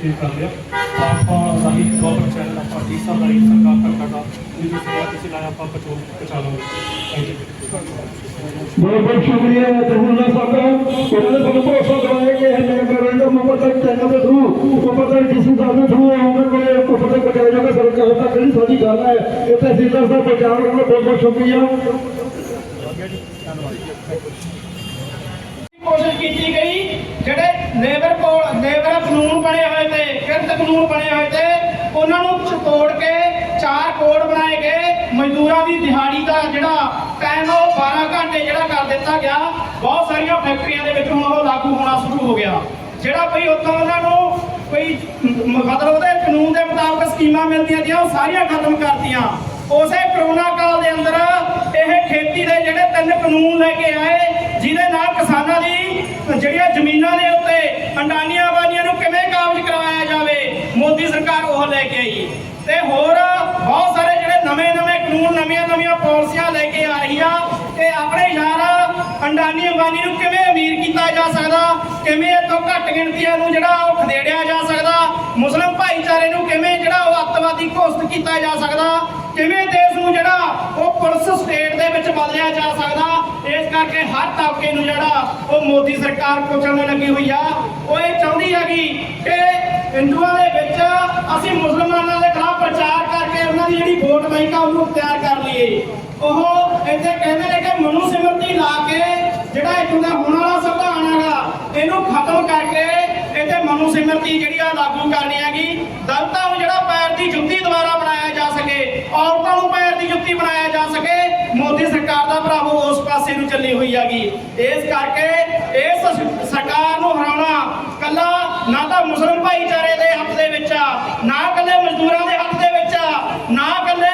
Share ਕਰ ਲਿਆ। ਆਪਾਂ ਰਾਹੀਂ ਗਵਰਨਮੈਂਟ ਚੈਨਲ ਆਪਾਂ ਜੀ ਸਾਹਿਬ ਰਾਹੀਂ ਸਰਕਾਰ ਤੱਕ ਸਾਡਾ ਜੀ ਸੇਵਾ ਤੁਸੀਂ ਲਾਇਆ ਆਪਾਂ ਪਹੁੰਚ ਪਹੁੰਚਾ ਲਵਾਂਗੇ। ਥੈਂਕ ਯੂ ਬਹੁਤ ਬਹੁਤ ਸ਼ੁਕਰੀਆ ਤੁਹਾਨੂੰ ਸਾਹਿਬ ਉਹਨਾਂ ਨੇ ਤੁਹਾਨੂੰ ਭਰੋਸਾ ਦਿਵਾਇਆ ਕਿ ਇਹ ਮੇਰੇ ਰੈਂਡਮ ਮੁਹੱਬਤ ਚੈਨਲ ਦੇ ਥਰੂ ਮੁਹੱਬਤ ਜਿਸ ਦਾ ਦੇ ਥਰੂ ਉਹਨਾਂ ਕੋਲੇ ਮੁਹੱਬਤ ਪਹੁੰਚਾਇਆ ਜਾਵੇ ਸਰਕਾਰ ਤੱਕ ਜਿਹੜੀ ਸਾਡੀ ਗੱਲ ਹੈ ਇਹ ਤਹਿਸੀਲਦਾਰ ਸਾਹਿਬ ਪਹੁੰਚਾ ਰਹੇ ਨੇ ਬਹੁਤ ਬਹੁਤ ਸ਼ੁਕਰੀਆ। ਕੋਸ਼ਿਸ਼ ਕੀਤੀ ਗਈ ਕਾਨੂੰਨ ਬਣੇ ਹੋਏ ਤੇ ਉਹਨਾਂ ਨੂੰ ਤੋੜ ਕੇ ਚਾਰ ਕੋਡ ਬਣਾਏ ਗਏ। ਮਜ਼ਦੂਰਾਂ ਦੀ ਦਿਹਾੜੀ ਦਾ ਜਿਹੜਾ ਟਾਈਮ ਉਹ 12 ਘੰਟੇ ਜਿਹੜਾ ਕਰ ਦਿੱਤਾ ਗਿਆ। ਬਹੁਤ ਸਾਰੀਆਂ ਫੈਕਟਰੀਆਂ ਦੇ ਵਿੱਚ ਹੁਣ ਉਹ ਲਾਗੂ ਹੋਣਾ ਸ਼ੁਰੂ ਹੋ ਗਿਆ। ਜਿਹੜਾ ਕੋਈ ਉੱਥੋਂ ਉਹਨਾਂ ਨੂੰ ਕੋਈ ਮਤਲਬ ਉਹਦੇ ਕਾਨੂੰਨ ਦੇ ਮੁਤਾਬਕ ਸਕੀਮਾਂ ਮਿਲਦੀਆਂ ਸੀ ਉਹ ਸਾਰੀਆਂ ਖਤਮ ਕਰਤੀਆਂ। ਉਸੇ ਕਰੋਨਾ ਕਾਲ ਦੇ ਅੰਦਰ ਇਹ ਖੇਤੀ ਦੇ ਜਿਹੜੇ ਤਿੰਨ ਕਾਨੂੰਨ ਲੈ ਕੇ ਆਏ, ਜਿਹਦੇ ਨਾਲ ਕਿਸਾਨਾਂ ਦੀ ਜਿਹੜੀਆਂ ਜ਼ਮੀਨਾਂ ਦੇ ਉੱਤੇ ਅੰਡਾਨੀ ਬਾਨੀਆਂ ਨੂੰ ਕਿਵੇਂ ਕਾਬਜ਼ ਕਰਵਾਇਆ ਜਾਵੇ ਮੋਦੀ ਸਰਕਾਰ ਉਹ ਲੈ ਕੇ ਆਈ ਤੇ ਹੋਰ ਬਹੁਤ ਸਾਰੇ ਜਿਹੜੇ ਨਵੇਂ-ਨਵੇਂ ਕਾਨੂੰਨ ਨਵੀਆਂ-ਨਵੀਆਂ ਪਾਲਿਸੀਆਂ ਲੈ ਕੇ ਆ ਰਹੀ ਆ ਕਿ ਆਪਣੇ ਯਾਰ ਅੰਡਾਨੀ ਅੰਬਾਨੀ ਨੂੰ ਕਿਵੇਂ ਅਮੀਰ ਕੀਤਾ ਜਾ ਸਕਦਾ? ਕਿਵੇਂ ਇਹ ਘੱਟ ਗਿਣਤੀਆਂ ਨੂੰ ਜਿਹੜਾ ਉਹ ਖਦੇੜਿਆ ਜਾ ਸਕਦਾ? ਮੁਸਲਮ ਭਾਈਚਾਰੇ ਨੂੰ ਕਿਵੇਂ ਜਿਹੜਾ ਉਹ ਅੱਤਵਾਦੀ ਘੋਸ਼ਿਤ ਕੀਤਾ ਜਾ ਸਕਦਾ? ਕਿਵੇਂ ਦੇਸ਼ ਨੂੰ ਜਿਹੜਾ ਉਹ ਪੁਲਿਸ ਸਟੇਟ ਦੇ ਵਿੱਚ ਬਦਲਿਆ ਜਾ ਸਕਦਾ? ਕਰਕੇ ਹਰ ਤਬਕੇ ਨੂੰ ਜਿਹੜਾ ਉਹ ਮੋਦੀ ਸਰਕਾਰ ਕੋਚਣ ਲੱਗੀ ਹੋਈ ਆ, ਉਹ ਇਹ ਚਾਹੁੰਦੀ ਹੈਗੀ ਕਿ ਹਿੰਦੂਆਂ ਦੇ ਵਿੱਚ ਅਸੀਂ ਮੁਸਲਮਾਨਾਂ ਦੇ ਖਿਲਾਫ ਪ੍ਰਚਾਰ ਕਰਕੇ ਉਹਨਾਂ ਦੀ ਜਿਹੜੀ ਵੋਟ ਬੈਂਕ ਆ, ਉਹਨੂੰ ਤਿਆਰ ਕਰ ਲਈਏ। ਉਹ ਇੱਥੇ ਕਹਿੰਦੇ ਨੇ ਕਿ ਮਨੂ ਸਿਮਰਤੀ ਲਾ ਕੇ ਜਿਹੜਾ ਇੱਥੋਂ ਦਾ ਹੋਣ ਵਾਲਾ ਸੰਵਿਧਾਨ ਹੈਗਾ, ਇਹਨੂੰ ਖਤਮ ਕਰਕੇ ਇੱਥੇ ਮਨੂ ਸਿਮਰਤੀ ਜਿਹੜੀ ਆ ਲਾਗੂ ਕਰਨੀ ਹੈਗੀ। ਦਲਿਤਾਂ ਨੂੰ ਜਿਹੜਾ ਪੈਰ ਦੀ ਜੁੱਤੀ ਦੁਆਰਾ ਬਣਾਇਆ ਜਾ ਸਕੇ ਔਰਤਾਂ ਨੂੰ ਪੈਰ ਦੀ ਜੁੱਤੀ ਬਣਾਇਆ ਜਾ ਸਕੇ ਮੋਦੀ ਸਰਕਾਰ ਦਾ ਭਰਾਵੋ ਉਸ ਪਾਸੇ ਨੂੰ ਚੱਲੀ ਹੋਈ ਹੈਗੀ। ਇਸ ਕਰਕੇ ਇਸ ਸਰਕਾਰ ਨੂੰ ਹਰਾਉਣਾ ਕੱਲਾ ਨਾ ਤਾਂ ਮੁਸਲਮ ਭਾਈਚਾਰੇ ਦੇ ਹੱਥ ਦੇ ਵਿੱਚ ਆ, ਨਾ ਕੱਲੇ ਮਜ਼ਦੂਰਾਂ ਦੇ ਹੱਥ ਦੇ ਵਿੱਚ ਆ, ਨਾ ਕੱਲੇ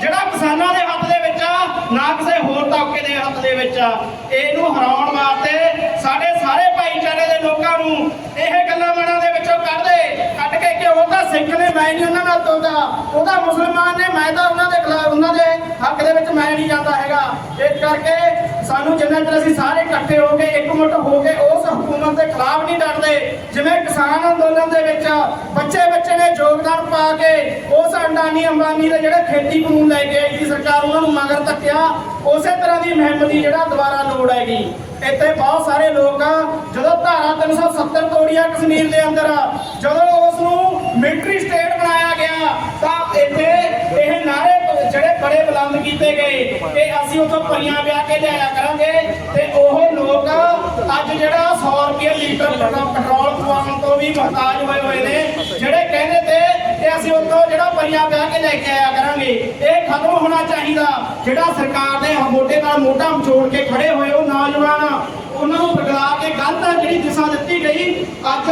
ਜਿਹੜਾ ਕਿਸਾਨਾਂ ਦੇ ਹੱਥ ਦੇ ਵਿੱਚ ਆ, ਨਾ ਕਿਸੇ ਹੋਰ ਤਬਕੇ ਦੇ ਹੱਥ ਦੇ ਵਿੱਚ ਆ। ਇਹਨੂੰ ਹਰਾਉਣ ਵਾਸਤੇ ਸਾਡੇ ਸਾਰੇ ਭਾਈਚਾਰੇ ਦੇ ਲੋਕਾਂ ਨੂੰ ਇਹ ਗੱਲਾਂ ਮਨਾਂ ਦੇ ਵਿੱਚੋਂ ਕੱਢ ਦੇ ਕੱਢ ਕੇ ਕਿ ਉਹ ਤਾਂ ਸਿੱਖ ਨੇ ਮੈਂ ਨਹੀਂ ਉਹਨਾਂ ਨਾਲ ਤੁਰਦਾ। ਉਹਦਾ ਮੁਸਲਮਾਨ ਨੇ, ਮੈਂ ਤਾਂ ਉਹਨਾਂ ਦੇ ਖਿਲਾਫ, ਉਹਨਾਂ ਦੇ ਹੱਕ ਦੇ ਵਿੱਚ ਮੈਂ ਨਹੀਂ ਜਾਂਦਾ ਹੈਗਾ। ਇਸ ਕਰਕੇ ਸਾਨੂੰ ਜਿੰਨਾ ਚਿਰ ਅਸੀਂ ਸਾਰੇ ਇਕੱਠੇ ਹੋ ਕੇ, ਇੱਕਮੁੱਠ ਹੋ ਕੇ ਉਸ ਹਕੂਮਤ ਦੇ ਖਿਲਾਫ ਨਹੀਂ ਡਟਦੇ ਜਿਵੇਂ ਕਿਸਾਨ ਅੰਦੋਲਨ ਦੇ ਵਿੱਚ ਬੱਚੇ ਬੱਚੇ ਨੇ ਯੋਗਦਾਨ ਪਾ ਕੇ, ਉਸ ਅੰਡਾਨੀ ਅੰਬਾਨੀ ਦੇ ਜਿਹੜੇ ਖੇਤੀ ਕਾਨੂੰਨ ਲੈ ਕੇ ਆਈ ਸੀ ਸਰਕਾਰ, ਉਹਨਾਂ ਨੂੰ ਮਗਰ ਧੱਕਿਆ, ਉਸੇ ਤਰ੍ਹਾਂ ਦੀ ਮੁਹਿੰਮ ਦੀ ਜਿਹੜਾ ਦੁਬਾਰਾ ਲੋੜ ਹੈਗੀ। ਇੱਥੇ ਬਹੁਤ ਸਾਰੇ ਲੋਕ ਜਦੋਂ ਧਾਰਾ 370 ਤੋੜੀਆਂ ਕਸ਼ਮੀਰ ਦੇ ਅੰਦਰ ਜਦੋਂ ਉਸ ਨੂੰ ਮਿਲਟਰੀ ਬੜੇ ਕੀਤੇ ਗਏ ਕਿ ਅਸੀਂ ਉੱਥੋਂ ਪਰੀਆਂ ਵਿਆਹ ਕੇ ਲਿਆਇਆ ਕਰਾਂਗੇ ਤੇ ਉਹ ਲੋਕ ਅੱਜ ਜਿਹੜਾ 100 ਰੁਪਏ ਲੀਟਰ ਪੈਟਰੋਲ ਪਵਾਉਣ ਤੋਂ ਵੀ ਮਹਤਾਜ ਹੋਏ ਹੋਏ ਨੇ, ਜਿਹੜੇ ਕਹਿੰਦੇ ਤੇ ਕਿ ਅਸੀਂ ਉੱਥੋਂ ਜਿਹੜਾ ਪਰੀਆਂ ਵਿਆਹ ਕੇ ਲੈ ਕੇ ਆਇਆ ਕਰਾਂਗੇ, ਇਹ ਖਤਮ ਹੋਣਾ ਚਾਹੀਦਾ। ਜਿਹੜਾ ਸਰਕਾਰ ਦੇ ਮੋਢੇ ਨਾਲ ਮੋਢਾ ਜੋੜ ਕੇ ਖੜੇ ਹੋਏ, ਉਹ ਨੌਜਵਾਨ ਉਹਨਾਂ ਨੂੰ ਬਦਲਾ ਕੇ ਗਲਤ ਜਿਹੜੀ ਦਿਸ਼ਾ ਦਿੱਤੀ ਗਈ, ਅੱਜ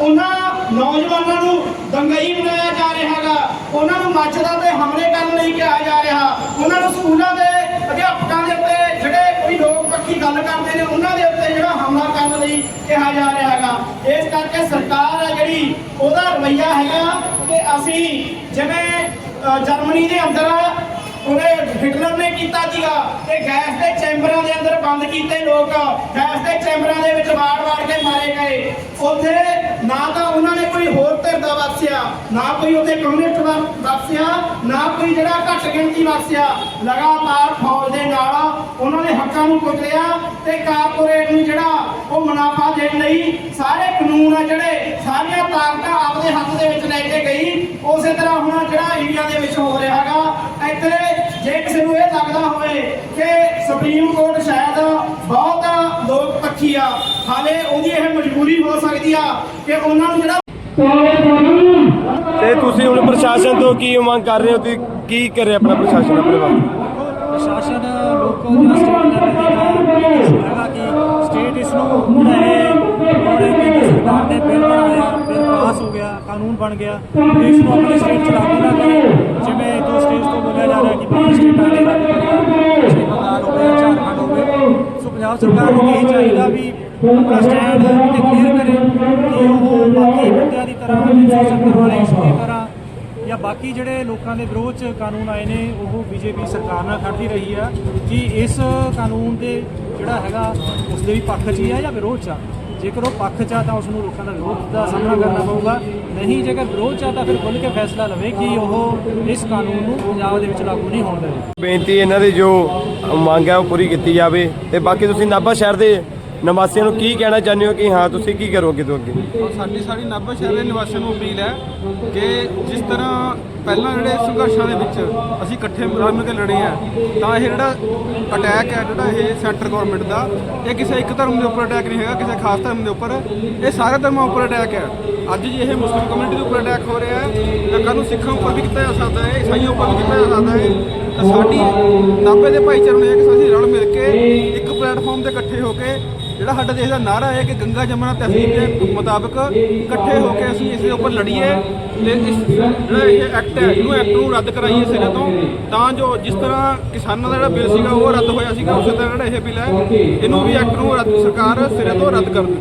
ਉਹਨਾਂ ਨੌਜਵਾਨਾਂ ਨੂੰ ਦੰਗਈ ਬਣਾਇਆ ਜਾ ਰਿਹਾ ਹੈਗਾ। ਉਹਨਾਂ ਨੂੰ ਮੱਛਦਾਂ ਤੇ ਹਮਲੇ ਕਰਨ ਲਈ ਕਿਹਾ ਜਾ ਰਿਹਾ। ਉਹਨਾਂ ਨੂੰ ਸਕੂਲਾਂ ਦੇ ਅਧਿਆਪਕਾਂ ਦੇ ਉੱਤੇ ਜਿਹੜੇ ਕੋਈ ਲੋਕ ਪੱਖੀ ਗੱਲ ਕਰਦੇ ਨੇ, ਉਹਨਾਂ ਦੇ ਉੱਤੇ ਜਿਹੜਾ ਹਮਲਾ ਕਰਨ ਲਈ ਕਿਹਾ ਜਾ ਰਿਹਾ ਹੈਗਾ। ਇਸ ਕਰਕੇ ਸਰਕਾਰ ਆ ਜਿਹੜੀ, ਉਹਦਾ ਰਵੱਈਆ ਹੈਗਾ ਕਿ ਅਸੀਂ ਜਿਵੇਂ ਜਰਮਨੀ ਦੇ ਅੰਦਰ ਉਹਨੇ ਹਿਟਲਰ ਨੇ ਕੀਤਾ ਸੀਗਾ ਕਿ ਗੈਸ ਦੇ ਚੈਂਬਰਾਂ ਦੇ ਅੰਦਰ ਬੰਦ ਕੀਤੇ ਲੋਕ। ਗੈਸ ਦੇ ਚੈਂਬਰਾਂ ਦੇ ਵਿੱਚ ਵਾੜ ਵਾੜ ਕੇ ਮਾਰੇ ਗਏ। ਉੱਥੇ ਨਾ ਤਾਂ ਉਹਨਾਂ ਨੇ ਕੋਈ ਹੋਰ ਧਿਰ ਦਾ ਬਖਸ਼ਿਆ ਨਾ ਕੋਈ ਉਹਦੇ ਕਮਿਊਨਿਸਟ ਦਾ ਨਾ ਕੋਈ ਜਿਹੜਾ ਘੱਟ ਗਿਣਤੀ ਬਖਸ਼ਿਆ ਲਗਾਤਾਰ ਫੌਜ ਦੇ ਨਾਲ ਉਹਨਾਂ ਨੇ ਹੱਕਾਂ ਨੂੰ ਕੁਚਲਿਆ ਤੇ ਕਾਰਪੋਰੇਟ ਨੂੰ ਜਿਹੜਾ ਉਹ ਮੁਨਾਫਾ ਦੇਣ ਲਈ ਸਾਰੇ ਕਾਨੂੰਨ ਆ ਜਿਹੜੇ ਸਾਰੀਆਂ ਤਾਕਤਾਂ ਆਪਣੇ ਹੱਥ ਦੇ ਵਿੱਚ ਲੈ ਕੇ ਗਈ। ਉਸੇ ਤਰ੍ਹਾਂ ਹੁਣ ਜਿਹੜਾ ਇੰਡੀਆ ਦੇ ਵਿੱਚ ਹੋ ਰਿਹਾ ਹੈਗਾ, ਇੱਥੇ ਜੇ ਕਿਸੇ ਨੂੰ ਇਹ ਲੱਗਦਾ ਹੋਵੇ ਕਿ ਸੁਪਰੀਮ ਕੋਰਟ ਸ਼ਾਇਦ ਬਹੁਤ ਲੋਕ ਪੱਖੀ ਆ ਹਾਲੇ ਉਹਦੀ ਇਹ ਮਜਬੂਰੀ ਹੋ ਸਕਦੀ ਆ ਕਿ ਉਹਨਾਂ ਨੂੰ ਜਿਹੜਾ ਤੇ ਤੁਸੀਂ ਹੁਣ ਪ੍ਰਸ਼ਾਸਨ ਤੋਂ ਕੀ ਮੰਗ ਕਰ ਰਹੇ ਹੋ? ਤੇ ਕੀ ਕਰੇ ਆਪਣਾ ਪ੍ਰਸ਼ਾਸਨ ਆਪਣੇ ਵੱਲ? ਪ੍ਰਸ਼ਾਸਨ ਲੋਕੋ ਜਾਂ ਸਟੇਟ ਇਸ ਨੂੰ ਹੁਣ ਸਰਕਾਰ ਨੇ ਬਿੱਲ ਬਣਾਇਆ ਬਿੱਲ ਪਾਸ ਹੋ ਗਿਆ ਕਾਨੂੰਨ ਬਣ ਗਿਆ। ਇਸ ਨੂੰ ਆਪਣੇ ਸਟੇਟ ਚ ਲਾਗੂ ਕਰੇ। ਜਿਵੇਂ ਦੋ ਸਟੇਟ ਤੋਂ ਬੋਲਿਆ ਜਾ ਰਿਹਾ ਕਿ ਬਾਕੀ ਸਟੇਟਾਂ ਨੇ ਬੰਗਾਲ ਹੋ ਗਿਆ ਝਾਰਖੰਡ ਹੋ ਗਿਆ ਸੋ ਪੰਜਾਬ ਸਰਕਾਰ ਨੂੰ ਇਹ ਚਾਹੀਦਾ ਵੀ ਆਪਣਾ ਸਟੈਂਡ ਤੇ ਕਲੀਅਰ ਕਰੇ ਕਿ ਉਹ ਬਾਕੀ ਮੁੱਦਿਆਂ ਦੀ ਤਰ੍ਹਾਂ ਚੱਕਰ ਵਾਲੇ ਇਸ਼ੂ ਤਰ੍ਹਾਂ ਜਾਂ ਬਾਕੀ ਜਿਹੜੇ ਲੋਕਾਂ ਦੇ ਵਿਰੋਧ ਚ ਕਾਨੂੰਨ ਆਏ ਨੇ ਉਹ ਬੀਜੇਪੀ ਸਰਕਾਰ ਨਾਲ ਖੜਦੀ ਰਹੀ ਆ ਕਿ ਇਸ ਕਾਨੂੰਨ ਦੇ ਜਿਹੜਾ ਹੈਗਾ ਉਸ ਦੇ ਵੀ ਪੱਖ 'ਚ ਹੀ ਆ ਜਾਂ ਵਿਰੋਧ 'ਚ ਆ? ਜੇਕਰ ਉਹ ਪੱਖ 'ਚ ਆ ਤਾਂ ਉਸ ਨੂੰ ਲੋਕਾਂ ਦਾ ਵਿਰੋਧ ਦਾ ਸਾਹਮਣਾ ਕਰਨਾ ਪਊਗਾ। ਨਹੀਂ, ਜੇਕਰ ਵਿਰੋਧ 'ਚ ਆ ਤਾਂ ਫਿਰ ਖੁੱਲ੍ਹ ਕੇ ਫੈਸਲਾ ਲਵੇ ਕਿ ਉਹ ਇਸ ਕਾਨੂੰਨ ਨੂੰ ਪੰਜਾਬ ਦੇ ਵਿੱਚ ਲਾਗੂ ਨਹੀਂ ਹੋਣ ਦੇਵੇ ਬੇਨਤੀ ਇਹਨਾਂ ਦੀ ਜੋ ਮੰਗ ਹੈ ਉਹ ਪੂਰੀ ਕੀਤੀ ਜਾਵੇ ਤੇ ਬਾਕੀ ਤੁਸੀਂ ਨਾਭਾ ਸ਼ਹਿਰ ਦੇ ਨਿਵਾਸੀਆਂ ਨੂੰ ਕੀ ਕਹਿਣਾ ਚਾਹੁੰਦੇ ਹੋ ਕਿ ਹਾਂ, ਤੁਸੀਂ ਕੀ ਕਰੋਗੇ ਤੋਂ ਅੱਗੇ? ਔਰ ਸਾਡੀ ਸਾਰੀ ਨਾਭਾ ਸ਼ਹਿਰ ਦੇ ਨਿਵਾਸੀਆਂ ਨੂੰ ਅਪੀਲ ਹੈ ਕਿ ਜਿਸ ਤਰ੍ਹਾਂ ਪਹਿਲਾਂ ਜਿਹੜੇ ਸੰਘਰਸ਼ਾਂ ਦੇ ਵਿੱਚ ਅਸੀਂ ਇਕੱਠੇ ਰਲ ਮਿਲ ਕੇ ਲੜੇ ਆ, ਤਾਂ ਇਹ ਜਿਹੜਾ ਅਟੈਕ ਹੈ ਜਿਹੜਾ ਇਹ ਸੈਂਟਰ ਗਵਰਨਮੈਂਟ ਦਾ, ਇਹ ਕਿਸੇ ਇੱਕ ਧਰਮ ਦੇ ਉੱਪਰ ਅਟੈਕ ਨਹੀਂ ਹੈਗਾ, ਕਿਸੇ ਖਾਸ ਧਰਮ ਦੇ ਉੱਪਰ, ਇਹ ਸਾਰੇ ਧਰਮਾਂ ਉੱਪਰ ਅਟੈਕ ਹੈ ਅੱਜ ਜੀ ਇਹ ਮੁਸਲਿਮ ਕਮਿਊਨਿਟੀ ਦੇ ਉੱਪਰ ਅਟੈਕ ਹੋ ਰਿਹਾ ਹੈ, ਤਾਂ ਕੱਲ੍ਹ ਨੂੰ ਸਿੱਖਾਂ ਉੱਪਰ ਵੀ ਕੀਤਾ ਜਾ ਸਕਦਾ ਹੈ, ਈਸਾਈਆਂ ਉੱਪਰ ਵੀ ਕੀਤਾ ਜਾ ਸਕਦਾ ਹੈ, ਤਾਂ ਸਾਡੀ ਨਾਭੇ ਦੇ ਭਾਈਚਾਰੇ ਨੂੰ ਇਹ ਕਿ ਅਸੀਂ ਰਲ ਮਿਲ ਕੇ ਇੱਕ ਪਲੇਟਫਾਰਮ ਤੇ ਇਕੱਠੇ ਹੋ ਕੇ ਜਿਹੜਾ ਸਾਡਾ ਦੇਸ਼ ਦਾ ਨਾਰਾ ਹੈ ਕਿ ਗੰਗਾ ਜਮਨਾ ਤਹਿਜ਼ੀਬ ਦੇ ਮੁਤਾਬਕ ਇਕੱਠੇ ਹੋ ਕੇ ਅਸੀਂ ਇਸ ਦੇ ਉੱਪਰ ਲੜੀਏ ਤੇ ਇਸ ਜਿਹੜਾ ਇਹ ਐਕਟ ਹੈ, ਇਹਨੂੰ ਐਕਟ ਨੂੰ ਰੱਦ ਕਰਾਈਏ ਸਿਰੇ ਤੋਂ, ਤਾਂ ਜੋ ਜਿਸ ਤਰ੍ਹਾਂ ਕਿਸਾਨਾਂ ਦਾ ਜਿਹੜਾ ਬਿੱਲ ਸੀਗਾ ਉਹ ਰੱਦ ਹੋਇਆ ਸੀਗਾ, ਉਸੇ ਤਰ੍ਹਾਂ ਜਿਹੜਾ ਇਹ ਬਿੱਲ ਹੈ, ਇਹਨੂੰ ਵੀ ਐਕਟ ਨੂੰ ਰੱਦ ਸਰਕਾਰ ਸਿਰੇ ਤੋਂ ਰੱਦ ਕਰ